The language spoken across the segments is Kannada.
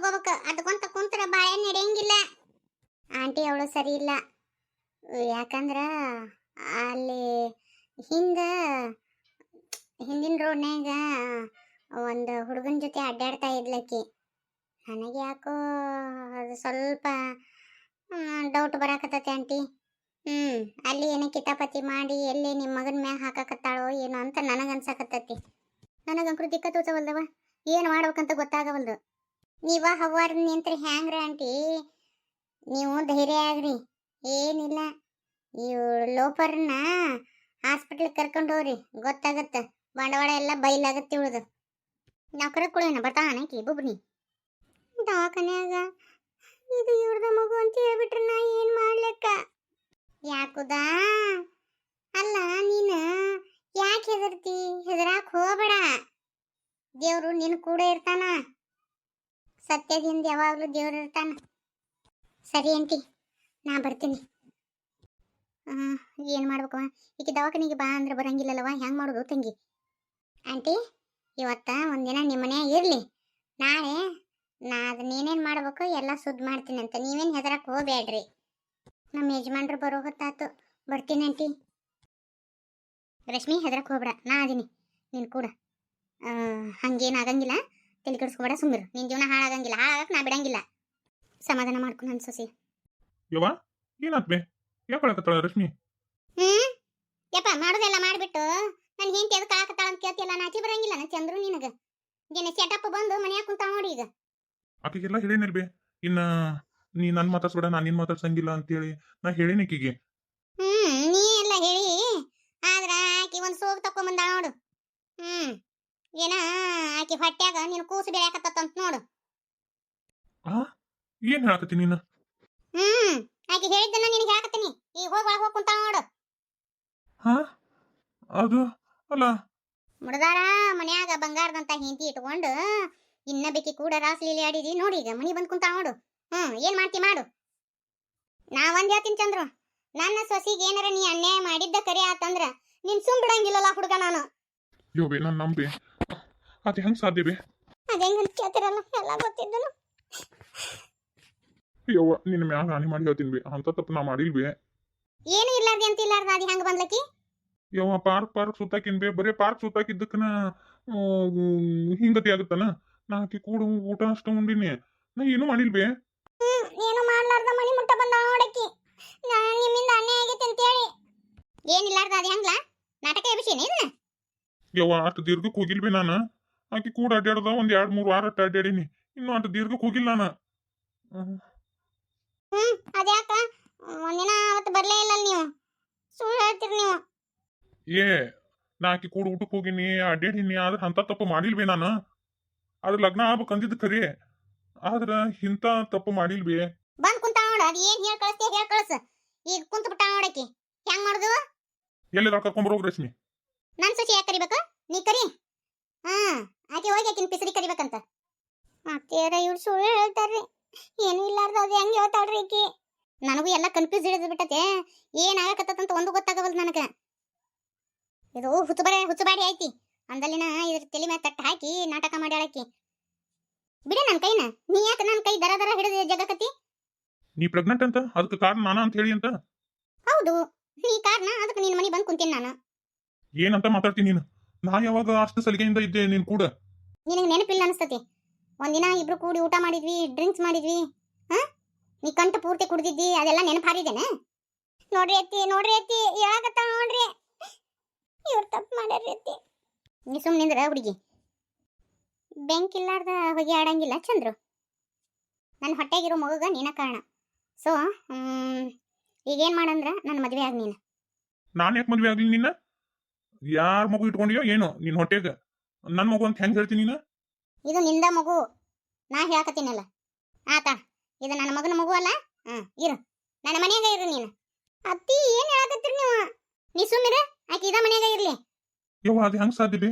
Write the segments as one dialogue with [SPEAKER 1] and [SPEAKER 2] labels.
[SPEAKER 1] ತಗೋಬೇಕು. ಅದ್ಕೊಂತ ಕುಂತ್ರ ಬಾಳೆ ನಡೆಯಂಗಿಲ್ಲ. ಆಂಟಿ ಅವಳು ಸರಿ ಇಲ್ಲ. ಯಾಕಂದ್ರ ಅಲ್ಲಿ ಹಿಂದ ಹಿಂದಿನ ರೋಡ್ನ್ಯಾಗ ಒಂದು ಹುಡುಗನ ಜೊತೆ ಅಡ್ಡಾಡ್ತಾ ಇದ್ಲಕ್ಕಿ. ನನಗೆ ಯಾಕೋ ಅದು ಸ್ವಲ್ಪ ಡೌಟ್ ಬರಾಕತ್ತೈತೆ ಆಂಟಿ. ಹ್ಞೂ ಅಲ್ಲಿ ಏನೋ ಕಿತಾಪತಿ ಮಾಡಿ, ಎಲ್ಲಿ ನಿಮ್ಮ ಮಗನ ಮ್ಯಾಗ ಹಾಕಾಕತ್ತಾಳೋ ಏನೋ ಅಂತ ನನಗೆ ಅನ್ಸಾಕತ್ತೈತಿ ದಿಕ್ಕ ತೋಚವಲ್ದವ ಏನು ಮಾಡ್ಬೇಕಂತ ಗೊತ್ತಾಗವಲ್ದು. ನೀವ ಹವಾರ್ ನಿಂತ್ರಿ ಹ್ಯಾಂಗ್ರ ಆಂಟಿ? ನೀವು ಧೈರ್ಯ ಆಗ್ರಿ. ಏನಿಲ್ಲ. ಇವ್ ಲೋಪರ್ನ ಹಾಸ್ಪಿಟ್ಲಿಗೆ ಕರ್ಕೊಂಡು ಹೋಗ್ರಿ. ಗೊತ್ತಾಗತ್ತ. ಬಂಡವಾಳ ಎಲ್ಲ ಬೈಲಾಗತ್ತೆ ಉಳ್ದು ನಾವು ಬರ್ತಾನೆ ಬರ್ತಾನಕಿ ಬುಬ್ನಿ. ದವಾಖಾನ್ಯಾಗ. ಇದು ಇವ್ರದ ಮಗು ಅಂತ ಹೇಳ್ಬಿಟ್ರೆ ನಾ ಏನ್ ಮಾಡ್ಲಕ್ಕ? ಯಾಕುದಾ? ಅಲ್ಲ, ನೀನು ಯಾಕೆ ಹೆದರ್ತಿ? ಹೆದರಾಕ್ ಹೋಗ್ಬೇಡ. ದೇವ್ರು ನಿನ್ ಕೂಡ ಇರ್ತಾನ. ಸತ್ಯದಿಂದ ಯಾವಾಗಲೂ ದೇವ್ರು ಇರ್ತಾನ. ಸರಿ ಆಂಟಿ, ನಾ ಬರ್ತೀನಿ. ಏನು ಮಾಡ್ಬೇಕವ ಈಗ ದವಾಖಾನಿಗೆ ಬಾ ಅಂದ್ರೆ ಬರಂಗಿಲ್ಲಲ್ಲವ, ಹೆಂಗೆ ಮಾಡೋದು ತಂಗಿ? ಆಂಟಿ, ಇವತ್ತ ಒಂದಿನ ನಿಮ್ಮ ಮನ್ಯಾಗ ಇರಲಿ. ನಾಳೆ ನಾ ಅದನ್ನೇನೇನು ಮಾಡ್ಬೇಕು ಎಲ್ಲ ಸುದ್ದಿ ಮಾಡ್ತೀನಿ ಅಂತ. ನೀವೇನು ಹೆದರಕ್ಕೆ ಹೋಗ್ಬೇಡ್ರಿ. ನಮ್ಮ ಯಜಮಾನ್ರು ಬರೋ ಹೊತ್ತಾತು. ಬರ್ತೀನಿ ಆಂಟಿ. ರಶ್ಮಿ ಹೆದರಕ್ಕೆ ಹೋಗ್ಬೇಡ. ನಾ ಅದೀನಿ. ನೀನು ಕೂಡ. ಹಂಗೇನ್ ಆಗಂಗಿಲ್ಲ. ತಲೆ ಕೆಡಿಸ್ಕೊಬೇಡ ಸುಮ್ಮಿರು ನಿನ್ ಜೀವನ ಹಾಳಾಗಂಗಿಲ್ಲ. ಹಾಳಾಗಕ್ ನಾ ಬಿಡಂಗಿಲ್ಲ. ಸಮಾಧಾನ ಮಾಡ್ಕೊಂಡು ನನ್ ಸೊಸಿ.
[SPEAKER 2] ಯವ್ವ ಏನಾತ್ಮೆ ಯಾಕೆ ಹೇಳಕತ್ತಾಳ ರಶ್ಮಿ?
[SPEAKER 1] ಹ್ಮ್? ಯಪ್ಪ ಮಾಡೋದೆಲ್ಲ ಮಾಡ್ಬಿಟ್ಟು ನನ್ ಹೆಂಡತಿ ಅದಕ್ಕೆ ಹಾಕತ್ತಾಳ ಅಂತ ಕೇಳ್ತಿಯಲ್ಲ ನಾಚಿ ಬರಂಗಿಲ್ಲ ನನ್ನ ಚಂದ್ರು ನಿನಗ. ಏನ ಸೆಟಪ್ ಬಂದು ಮನ್ಯಾಗ ಕುಂತಾವ ನೋಡಿ ಈಗ.
[SPEAKER 2] ಆಕೆಗೆಲ್ಲ ಹೇಳೇನಿಲ್ಬೆ ಇನ್ನ ನೀ ನನ್ ಮಾತಾಡ್ಸ್ಬೇಡ ನಾನು ನಿನ್ ಮಾತಾಡ್ಸಂಗಿಲ್ಲ ಅಂತೇಳಿ ನಾ ಹೇಳೇನಿ ಆಕಿಗೆ
[SPEAKER 1] ಹ್ಮ್ ನೀ ಎಲ್ಲ ಹೇಳಿ. ಆದ್ರ ಆಕಿ ಒಂದ್ ಸೋಗ್ ತಕೊಂಬಂದ ನೋಡು. ಹ್ಮ್. ಏನ ಆಕಿ ಹೊಟ್ಯಾಗ ನೀನು ಕೂಸು ಬೆಳ್ಯಾಕತ್ತಂತ ನೋಡು.
[SPEAKER 2] ಏನ್ ಹೇಳಕತ್ತಿ ನೀನು?
[SPEAKER 1] ಹ್ಮ್ ಆಕಿ ಹೇಳಿದ್ದನ್ನ ನಿನಗೆ ಹೇಳಕತ್ತೀನಿ. ಈ ಹೋಗಿ ಒಳಗೆ ಹೋಗಿ ನೋಡು.
[SPEAKER 2] ಹಾ? ಅದು ಅಲ್ಲ.
[SPEAKER 1] ಮುಡದಾರ ಮನ್ಯಾಗ ಬಂಗಾರದಂತ ಹಿಂತಿ ಇಟ್ಕೊಂಡು ಇನ್ನ ಬೇಕಿ ಕೂಡ ರಾಸ್ಲೀಲಿ ಆಡಿದಿ. ನೋಡಿ ಈಗ ಮನಿ ಬಂದ್ ಕುಂತ ನೋಡು. ಹ್ಮ್ ಏನ್ ಮಾಡ್ತಿ ಮಾಡು. ನಾ ಒಂದ್ ಹೇಳ್ತೀನಿ ಚಂದ್ರು. ನನ್ನ ಸೊಸಿಗೆ ಏನಾರ ನೀ ಅನ್ಯಾಯ ಮಾಡಿದ್ದ ಕರೆ ಆತಂದ್ರ ನಿನ್ ಸುಮ್ ಬಿಡಂಗಿಲ್ಲಲ್ಲ ಹುಡುಗ ನಾನು.
[SPEAKER 2] ಯೋಬೆ ನಾನು ನಂಬೆ ಅದು ಹೆಂಗ್ ಸಾಧ್ಯ ಬೇ?
[SPEAKER 1] ಅದ್ ಹೆಂಗ್ ಕೇಳ್ತಿರಲ್ಲ ಎಲ್ಲ ಗೊತ್ತಿದ್ದನು.
[SPEAKER 2] ಯವ್ವ ನಿನ್ನ ಮ್ಯಾಗ ಹಾನಿ ಮಾಡಿ ಹೇಳ್ತೀನಿ ಬೇ ಅಂತ ತಪ್ಪು ನಾ ಮಾಡಿಲ್ವಿ
[SPEAKER 1] ಏನು ಇರ್ಲಾರ್ದೆ ಅಂತ ಇರ್ಲಾರ್ದ ಅದು ಹೆಂಗ್ ಬಂದ್ಲಕ್ಕಿ?
[SPEAKER 2] ಯವ್ವ ಪಾರ್ಕ್ ಪಾರ್ಕ್ ಸುತ್ತಾಕಿನ್ ಬೇ ಬರೇ ಪಾರ್ಕ್ ಸುತ್ತಾಕಿದ್ದಕ್ಕನ ಹಿಂಗತಿ ಆಗುತ್ತಾನ? ನಾ ಆಕಿ ಕೂಡ ಊಟ ಅಷ್ಟ ಉಂಡಿನಿ. ನಾ ಏನು ಮಾಡಿಲ್ಬೆ
[SPEAKER 1] ಹ್ಮ್ ಏನು ಮಾಡ್ಲಾರ್ದ ಮನಿ ಮುಟ್ಟ ಬಂದ ನೋಡಕ್ಕಿ. ನಾನು ನಿಮ್ಮಿಂದ ಅನ್ಯಾಯ ಆಗೈತೆ ಅಂತೇಳಿ. ಏನಿಲ್ಲಾರ್ದ ಅದು ಹೆಂಗ್ಲ? ನಾಟಕ ಇದನ್ನ
[SPEAKER 2] ಯವ್ವ ಅಷ್ಟು ದೀರ್ಘಕ್ಕೆ ಹೋಗಿಲ್ಬೆ ನಾನು. ಆಕಿ ಕೂಡ ಅಡ್ಡಾಡ್ದ ಒಂದ್ ಎರಡ್ ಮೂರ್ ವಾರ ಅಟ್ಟ ಅಡ್ಡಾಡೀನಿ ಇನ್ನು ಅಂತ ದೀರ್ಘಕ್ಕೆ ಹೋಗಿಲ್ಲ ನಾನು. ಹ್ಮ್.
[SPEAKER 1] ಅದ್ಯಾಕ? ಒಂದಿನ ಅವತ್ತು ಬರ್ಲೇ ಇಲ್ಲ ನೀವು. ಸುಳ್ಳು ಹೇಳ್ತೀರಿ ನೀವು.
[SPEAKER 2] ಏ ನಾ ಆಕಿ ಕೂಡ ಊಟಕ್ಕೆ ಹೋಗಿನಿ ಅಡ್ಡಾಡೀನಿ ಆದ್ರೆ ಅಂತ ತಪ್ಪು ಮಾಡಿಲ್ವೇ ನಾನು? ಆದ್ರೆ ಲಗ್ನ ಆಗ್ಬೇಕು ಅಂದಿದ್ದು ಖರೆ ಆದ್ರ ಇಂತ ತಪ್ಪು ಮಾಡಿಲ್ವಿ?
[SPEAKER 1] ಬಂದ್ ಕುಂತ ನೋಡ ಅದ್ ಏನ್ ಹೇಳ್ ಕಳಿಸ್ತಿ ಹೇಳ್ ಕಳ್ಸ. ಈಗ ಕುಂತ ಬಿಟ್ಟ ನೋಡಕಿ ಹೆಂಗ್ ಮಾಡುದು?
[SPEAKER 2] ಎಲ್ಲಿ ಕರ್ಕೊಂಬರೋಗ್ ರಶ್ಮಿ?
[SPEAKER 1] ನನ್ ಸೊಸಿ ಯಾಕೆ ಕರಿಬೇಕು? ನೀ ಕರಿ. ಹಾ ಆಕೆ ಹೋಗಿ ಆಕಿನ ಪಿಸರಿ ಕರಿಬೇಕಂತ. ಅತ್ತೆಯರ ಇವ್ರು ಸುಳ್ಳು ಹೇಳ್ತಾರ್ರಿ. ಏನು ಇಲ್ಲಾರ್ದ ಅದು ಹೆಂಗೆ ಹೇಳ್ತಾಳ್ರಿ ಆಕಿ ನನಗೂ ಎಲ್ಲ ಕನ್ಫ್ಯೂಸ್ ಹಿಡಿದು ಬಿಟ್ಟತೆ. ಏನ್ ಆಗಕತ್ತಂತ ಒಂದು ಗೊತ್ತಾಗವಲ್ದು ನನಗ. ಇದು ಹುಚ್ಚುಬಾರಿ ಹುಚ್ಚುಬಾಡಿ ಐತಿ. ಅಂದಲ್ಲಿನ ಇದ್ರ ತಲೆ ಮೇಲೆ ತಟ್ಟ ಹಾಕಿ ನಾಟಕ ಮಾಡ್ಯಾಳಕಿ ಬಿಡಿ ನನ್ನ ಕೈನ. ನೀ ಯಾಕೆ ನನ್ನ ಕೈ ದರ ದರ ಹಿಡಿದು ಜಗಕತಿ
[SPEAKER 2] ನೀ ಪ್ರೆಗ್ನೆಂಟ್ ಅಂತ? ಅದಕ್ಕೆ ಕಾರಣ ನಾನ ಅಂತ ಹೇಳಿ ಅಂತ?
[SPEAKER 1] ಹೌದು. ನೀ ಕಾರಣ ಅದಕ್ಕೆ ನಿನ್ನ ಮನೆ ಬಂದು ಕುಂತೀನಿ ನಾನು.
[SPEAKER 2] ಏನಂತ ಮಾತಾಡ್ತೀನಿ ನೀನು? ನಾ ಯಾವಾಗ ಅಷ್ಟು ಸಲಿಗೆಯಿಂದ ಇದ್ದೆ ನೀನ್ ಕೂಡ?
[SPEAKER 1] ನಿನಗೆ ನೆನಪಿಲ್ಲ ಅನಿಸ್ತತಿ. ಒಂದಿನ ಇಬ್ರು ಕೂಡಿ ಊಟ ಮಾಡಿದ್ವಿ ಡ್ರಿಂಕ್ಸ್ ಮಾಡಿದ್ವಿ ಹಾ? ನೀ ಕಂಟ ಪೂರ್ತಿ ಕುಡ್ದಿದ್ದಿ ಅದೆಲ್ಲ ನೆನಪು ಹಾರಿದೇನೆ ನೋಡ್ರಿ ಅತ್ತಿ ನೋಡ್ರಿ ಅತ್ತಿ ಹೇಳಕತ್ತ ನೋಡ್ರಿ. ಇವ್ರು ತಪ್ಪು ಮಾಡ್ಯಾರ್ರಿ ಅತ್ತಿ. ನೀ ಸುಮ್ಮನೆ ನಿಂದ್ರ ಹುಡುಗಿ. ಬೆಂಕಿ ಇಲ್ಲಾರ್ದ ಹೊಗೆ ಆಡಂಗಿಲ್ಲ ಚಂದ್ರು. ನನ್ನ ಹೊಟ್ಟೆಗಿರೋ ಮಗುಗ ನೀನ ಕಾರಣ. ಸೊ ಈಗೇನ್ ಮಾಡಂದ್ರ ನನ್ನ ಮದುವೆ ಆಗ ನೀನು.
[SPEAKER 2] ನಾನು ಯಾಕೆ ಮದ್ವೆ ಆಗ್ಲಿ ನಿನ್ನ? ಯಾರ ಮಗು ಇಟ್ಕೊಂಡಿಯೋ ಏನು ನಿನ್ ಹೊಟ್ಟೆಗ. ನನ್ನ ಮಗು ಅಂತ ಹೆಂಗ್ ಹೇಳ್ತೀನಿ ನೀನು?
[SPEAKER 1] ಇದು ನಿಂದ ಮಗು. ನಾ ಹೇಳಕತ್ತೀನಲ್ಲ. ಆತ ಇದು ನನ್ನ ಮಗನ ಮಗು ಅಲ್ಲ? ಹ್ಮ್ ಇರು. ನನ್ನ ಮನೆಯಾಗ ಇರು ನೀನು. ಅತ್ತಿ ಏನ್ ಹೇಳಕತ್ತೀರಿ ನೀವು? ನೀ ಸುಮ್ಮಿರ ಆಕಿ ಇದ ಮನೆಯಾಗ ಇರ್ಲಿ.
[SPEAKER 2] ಯವ್ವ ಅದು ಹೆಂಗ್ ಸಾಧ್ಯ ಬೇ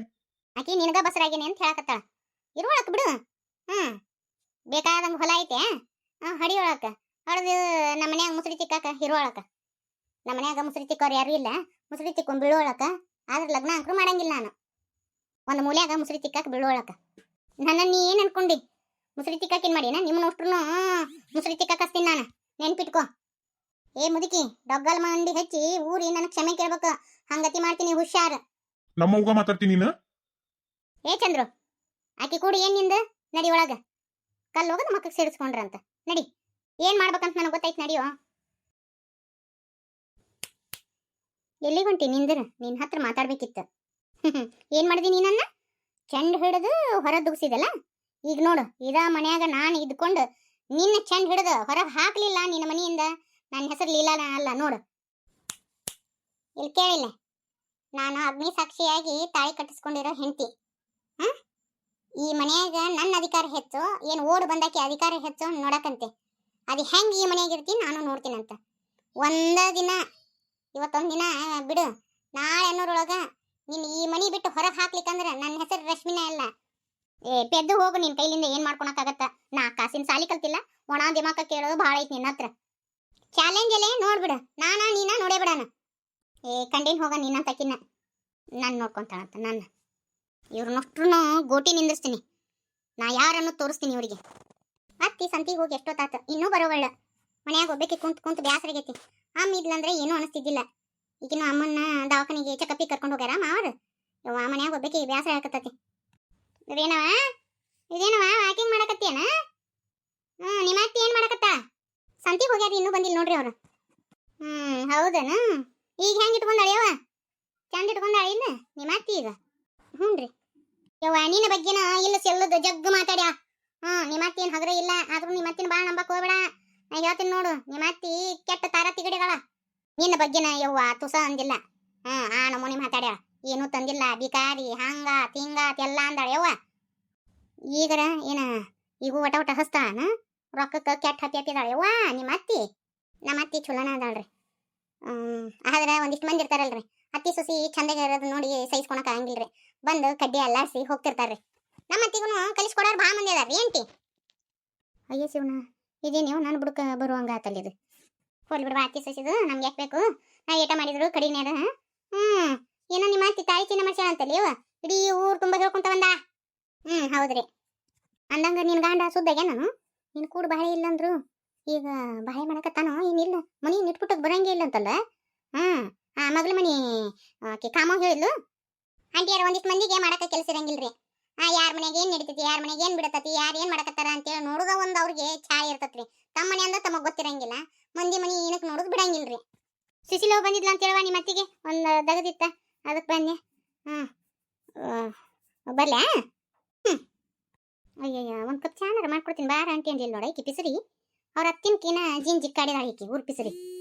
[SPEAKER 1] ಆಕಿ ನಿನಗ ಬಸರಾಗಿನಿ ಅಂತ ಹೇಳಕತ್ತಾಳ. ಇರುವಳಕ್ ಬಿಡು. ಹ್ಮ್. ಬೇಕಾದಂಗ ಹೊಲ ಐತೆ. ಹಾ ಹಡಿಯೊಳಕ ಹಡದು ನಮ್ಮ ಮನ್ಯಾಗ ಮುಸುರಿ ತಿಕ್ಕಾಕ ಹಿರುವಳಕ ನಮ್ಮ ಮನ್ಯಾಗ ಮುಸುರಿ ತಿಕ್ಕೋರು ಯಾರು ಇಲ್ಲ. ಮುಸುರಿ ತಿಕ್ಕೊಂಡ್ ಬೀಳೋಳಕ ಆದ್ರೆ ಲಗ್ನ ಅಂಕರು ಮಾಡಂಗಿಲ್ಲ ನಾನು. ಒಂದು ಮೂಲ್ಯಾಗ ಮುಸುರಿ ತಿಕ್ಕಾಕ ಬೀಳೋಳಕ ನನ್ನ ನೀ ಏನ್ ಅನ್ಕೊಂಡಿ? ಮುಸುರಿ ತಿಕ್ಕಾಕಿನ್ ಮಾಡಿ ನಿಮ್ಮ ಅಷ್ಟ್ರು ಮುಸುರಿ ತಿಕ್ಕಾಕಸ್ತೀನಿ ನಾನು. ನೆನ್ಪಿಟ್ಕೋ. ಏ ಮುದುಕಿ ಡೊಗ್ಗಲ್ ಮಂಡಿ ಹಚ್ಚಿ ಊರಿ ನನಗೆ ಕ್ಷಮೆ ಕೇಳ್ಬೇಕು. ಹಂಗತಿ ಮಾಡ್ತೀನಿ ಹುಷಾರ್.
[SPEAKER 2] ನಮ್ಮ ಉಗ ಮಾತಾಡ್ತೀನಿ ನೀನು?
[SPEAKER 1] ಏ ಚಂದ್ರು ಆಕಿ ಕೂಡಿ ಏನ್ನಿಂದ? ನಡಿ ಒಳಗ. ಕಲ್ಲು ಹೋಗದ ಮಕ್ಕಳಿಗೆ ಸೇರಿಸ್ಕೊಂಡ್ರಂತ. ನಡಿ. ಏನ್ ಮಾಡ್ಬೇಕಂತ ನನಗೆ ಗೊತ್ತಾಯ್ತು ನಡಿಯೋ? ಎಲ್ಲಿಗೆ ಹೊಂಟಿ ನಿಂದ್ರ ನಿನ್ನ ಹತ್ರ ಮಾತಾಡ್ಬೇಕಿತ್ತು. ಏನ್ ಮಾಡಿದಿ ನೀನನ್ನ ಚೆಂಡ್ ಹಿಡಿದು ಹೊರ ದುಗ್ಸಿದಲ್ಲ? ಈಗ ನೋಡು, ಇದ ಮನ್ಯಾಗ ನಾನು ಇದ್ಕೊಂಡು ನಿನ್ನ ಚೆಂಡ್ ಹಿಡಿದು ಹೊರಗೆ ಹಾಕಲಿಲ್ಲ ನಿನ್ನ ಮನೆಯಿಂದ? ನನ್ನ ಹೆಸರು ಲೀಲಾ ಅಲ್ಲ, ನೋಡು. ಇಲ್ಲಿ ಕೇಳಿಲ್ಲ? ನಾನು ಅಗ್ನಿ ಸಾಕ್ಷಿಯಾಗಿ ತಾಳಿ ಕಟ್ಟಿಸ್ಕೊಂಡಿರೋ ಹೆಂಡತಿ. ಈ ಮನ್ಯಾಗ ನನ್ನ ಅಧಿಕಾರ ಹೆಚ್ಚು, ಏನು ಓಡ್ ಬಂದಾಕಿ ಅಧಿಕಾರ ಹೆಚ್ಚು ನೋಡಕಂತೆ. ಅದು ಹೆಂಗೆ ಈ ಮನೆಯಾಗಿರ್ತೀನಿ ನಾನು ನೋಡ್ತೀನಂತ. ಒಂದ ದಿನ ಇವತ್ತೊಂದ್ ದಿನ, ಬಿಡು. ನಾಳೆ ಅನ್ನೋರೊಳಗ ನೀನ್ ಈ ಮನಿ ಬಿಟ್ಟು ಹೊರಗೆ ಹಾಕ್ಲಿಕ್ಕಂದ್ರೆ ನನ್ನ ಹೆಸರು ರಶ್ಮಿನ ಅಲ್ಲ ಏ, ಪೆದ್ದು ಹೋಗು ನಿನ್ ಕೈಲಿಂದ ಏನು ಮಾಡ್ಕೊಳಕ್ಕಾಗತ್ತ? ನಾ ಕಾಸಿನ ಸಾಲಿ ಕಲ್ತಿಲ್ಲ. ಒಣ ದಿಮಾಕ ಕೇಳೋದು ಭಾಳ ಐತಿ ನಿನ್ನ ಹತ್ರ. ಚಾಲೆಂಜ್ ಅಲ್ಲೇ ನೋಡ್ಬಿಡ ನಾನ ನೀನ ನೋಡೇ ಬಿಡಣ ಏ, ಕಂಡೇನು ಹೋಗ ನಿನ್ನ ತಕ್ಕಿನ ನಾನು ನೋಡ್ಕೊಂತಾಳಂತ ನನ್ನ ಇವ್ರನ್ನಷ್ಟ್ರು ಗೋಟಿ ನಿಂದಿರ್ಸ್ತೀನಿ ನಾ ಯಾರನ್ನು ತೋರಿಸ್ತೀನಿ ಇವರಿಗೆ. ಅತ್ತಿ ಸಂತಿಗೆ ಹೋಗಿ ಎಷ್ಟೊತ್ತಾತ? ಇನ್ನೂ ಬರೋವಳ್ಳ. ಮನ್ಯಾಗ ಒಬ್ಬಕ್ಕೆ ಕುಂತ ಕುಂತ ಬ್ಯಾಸರಾಗೈತಿ. ಅಮ್ಮ ಇದ್ಲಂದ್ರೆ ಏನೂ ಅನಿಸ್ತಿದ್ದಿಲ್ಲ. ಈಗಿನ ಅಮ್ಮನ್ನ ದವಾಖಾನಿಗೆ ಚೆಕಪ್ಪಿ ಕರ್ಕೊಂಡು ಹೋಗ್ಯಾರ ಮಾವ್ರು ಯವ್ವ, ಮನ್ಯಾಗ ಒಬ್ಬಕ್ಕೆ ಬ್ಯಾಸರ ಹಾಕತ್ತತಿ ಇದೇನವ ಇದೇನವ ವಾಕಿಂಗ್ ಮಾಡಕತ್ತೇನ ಹ್ಮ್, ನಿಮ್ಮ ಅತ್ತಿ ಏನ್ ಮಾಡಕತ್ತ? ಸಂತಿಗೆ ಹೋಗ್ಯಾರ ಇನ್ನೂ ಬಂದಿಲ್ಲ ನೋಡ್ರಿ ಅವ್ರು. ಹ್ಮ್, ಹೌದನ? ಈಗ ಹೆಂಗ್ ಇಟ್ಕೊಂಡಾಳಿ ಯವ್ವ? ಚಂದ ಇಟ್ಕೊಂಡಾಳಿ ಇಲ್ಲ ನಿಮ್ಮ ಅತ್ತಿ ಈಗ? ಹುನ್ರಿ ಯವ್ವ, ನಿನ್ನ ಬಗ್ಗೆನ ಇಲ್ಲ ಸೆಲ್ಲದ, ಜಗ್ಗ ಮಾತಾಡ್ಯ? ಹ್ಮ್, ನಿಮ್ಮ ಅತ್ತಿ ಏನ್ ಹಗರ ಇಲ್ಲ, ಆದ್ರೂ ನಿಮ್ಮ ಅತ್ತಿನ ಬಾಳ ನಂಬಕ್ ಹೋಗ್ಬೇಡ. ನಾ ಹೇಳ್ತೀನಿ ನೋಡು, ನಿಮ್ಮ ಅತ್ತಿ ಕೆಟ್ಟ ತಾರ ನಿನ್ನ ಬಗ್ಗೆನ ಯವ್ವ ತುಸ ಅಂದಿಲ್ಲ. ಹ್ಮ್, ಆ ನಮೂನಿ ಮಾತಾಡ್ಯಾಳ. ಏನೂ ತಂದಿಲ್ಲ ಬಿಕಾರಿ ಹಂಗ, ತಿಂಗ ಎಲ್ಲ ಅಂದಾಳ ಯವ್ವ. ಈಗರ ಏನ, ಈಗ ಒಟ ಒಟ ಹಸ್ತಾನ ರೊಕ್ಕಕ್ಕೆ ಕೆಟ್ಟ ಹತ್ತಿ ಹತ್ತಿದಾಳ ಯವ್ವ, ನಿಮ್ಮ ಅತ್ತಿ? ನಮ್ಮ ಅತ್ತಿ ಚಲೋನ ಅದಾಳ್ರಿ. ಆದ್ರೆ ಒಂದಿಷ್ಟು ಮಂದಿ ಇರ್ತಾರಲ್ರಿ. ಅತ್ತಿ, ಸೊಸಿ ಚಂದಾಗ ಇರೋದು ನೋಡಿ ಸಹಿಸ್ಕೊಳಕ್ ಆಗಂಗಿಲ್ರಿ. ಬಂದು ಕಡ್ಡಿ ಅಲ್ಲಾಡ್ಸಿ ಹೋಗ್ತಿರ್ತಾರ್ರಿ. ನಮ್ಮ ಅತ್ತಿಗೂ ಕಲಿಸ್ಕೊಡೋರು ಭಾಳ ಮಂದಿ ಅದಾರ ಏಂಟಿ ಅಯ್ಯೋ ಶಿವನ ಇದೇನು ನನ್ನ ಬುಡಕ ಬರುವಂಗ ಆತಲ್ಲ ಇದು. ಹೋಲ್ ಬಿಡುವ ಅತ್ತಿ ಸಸಿದು, ನಮ್ಗೆ ಯಾಕೆ ಬೇಕು? ನಾ ಏಟ ಮಾಡಿದ್ರು, ಕಡಿಮೆ ಅದ ಹ್ಮ್, ಏನೋ ನಿಮ್ಮ ಅತ್ತಿ ತಾಯಿ ಚಿನ್ನ ಮಾಡ್ಸ್ಯಾಳ ಅಂತಲ್ಲ ಇಡೀ ಊರು ತುಂಬ ಹೇಳ್ಕೊಂತ ಬಂದ? ಹ್ಮ್ ಹೌದ್ರಿ ಅಂದಂಗ ನಿನ್ ಗಾಂಡ ಸುದ್ದಾಗೆ ನಾನು? ನಿನ್ ಕೂಡ ಬಾಳೆ ಇಲ್ಲ ಅಂದ್ರು ಈಗ ಬಾಳೆ ಮಾಡಕತ್ತಾನೋ? ಏನಿಲ್ಲ ಮನಿ ನಿಟ್ಬಿಟ್ಟಕ್ ಬರಂಗೇ ಇಲ್ಲ ಅಂತಲ್ಲ? ಹ್ಮ್, ಆ ಮಗಳ ಮನಿ ಆಕೆ ಕಾಮ ಹೇಳಿದ್ಲು? ಆಂಟಿಯರ್ ಒಂದಿಷ್ಟು ಮಂದಿಗೆ ಮಾಡಕ ಕೆಲಸ ಇರಂಗಿಲ್ರಿ. ಯಾರ ಮನೆಗೆ ಏನ್ ನಡೀತೈತಿ, ಯಾರ ಮನೆಗೆ ಏನ್ ಬಿಡತತಿ, ಯಾರು ಏನ್ ಮಾಡಕತ್ತಾರ ಅಂತೇಳಿ ನೋಡುದ ಒಂದ್ ಅವ್ರಿಗೆ ಛಾಯ್ ಇರ್ತತ್ರಿ. ತಮ್ಮ ಮನೆ ಅಂದ್ರ ತಮಗ್ ಗೊತ್ತಿರಂಗಿಲ್ಲ. ಮಂದಿ ಮನಿ ಏನಕ್ ನೋಡುದ್ ಬಿಡಂಗಿಲ್ರಿ. ಸುಶೀಲ ಬಂದಿದ್ಲ ಅಂತ ಹೇಳುವ ನಿಮ್ಮ ಅತ್ತಿಗೆ? ಒಂದ್ ದಗದಿತ್ತ? ಅದಕ್ ಬಂದೆ. ಹಾ. ಬರ್ಲ್ಯಾ? ಹ್ಮ್. ಅಯ್ಯಯ್ಯ, ಒಂದ್ ಕಪ್ ಚಾನರ ಮಾಡ್ಕೊಡ್ತೀನಿ, ಬಾರ ಅಂಟಿ ಅಂದಿಲ್ಲ ನೋಡ ಈಕಿ ಪಿಸರಿ. ಅವ್ರ ಅತ್ತಿನ ಕಿನ ಜೀನ್ ಜಿಕ್ಕಾಡಿದಾಳ ಈಕಿ ಊರ್ ಪಿಸರಿ.